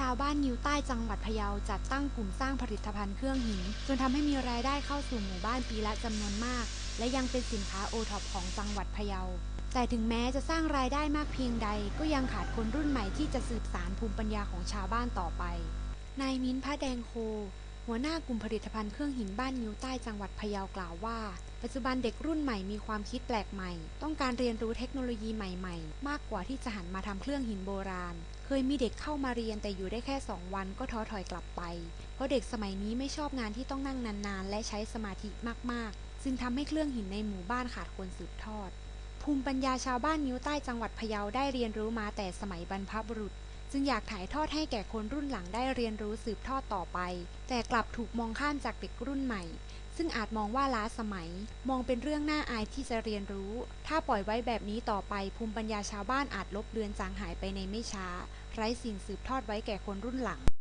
ชาวบ้านนิ้วใต้จังหวัดพะเยาจัดตั้งกลุ่มสร้างผลิตภัณฑ์เครื่องหิน จนทำให้มีรายได้เข้าสู่หมู่บ้านปีละจำนวนมาก และยังเป็นสินค้าโอท็อปของจังหวัดพะเยา แต่ถึงแม้จะสร้างรายได้มากเพียงใด ก็ยังขาดคนรุ่นใหม่ที่จะสืบสารภูมิปัญญาของชาวบ้านต่อไป นายมิ้นท์พระแดงโค หัวหน้ากลุ่มผลิตภัณฑ์เครื่องหินบ้านนิ้วใต้จังหวัดพะเยากล่าวว่า ปัจจุบันเด็กรุ่นใหม่มีความคิดแปลกใหม่ ต้องการเรียนรู้เทคโนโลยีใหม่ๆ มากกว่าที่จะหันมาทำเครื่องหินโบราณ เคยมีเด็กเข้ามาเรียนแต่อยู่ได้แค่ 2 วันก็ท้อถอยกลับไป เพราะเด็กสมัยนี้ไม่ชอบงานที่ต้องนั่งนานๆ และใช้สมาธิมากๆ ซึ่งทำให้เครื่องหินในหมู่บ้านขาดคนสืบทอด ภูมิปัญญาชาวบ้านนิ้วใต้จังหวัดพะเยาได้เรียนรู้มาแต่สมัยบรรพบุรุษ จึงอยากถ่ายทอดให้แก่คนรุ่นหลังได้เรียนรู้สืบทอดต่อไป แต่กลับถูกมองข้ามจากเด็กรุ่นใหม่ ซึ่งอาจมองว่าล้าสมัย มองเป็นเรื่องน่าอายที่จะเรียนรู้ ถ้าปล่อยไว้แบบนี้ต่อไป ภูมิปัญญาชาวบ้านอาจลบเลือนจางหายไปในไม่ช้า ไร้สิ่งสืบทอดไว้แก่คนรุ่นหลัง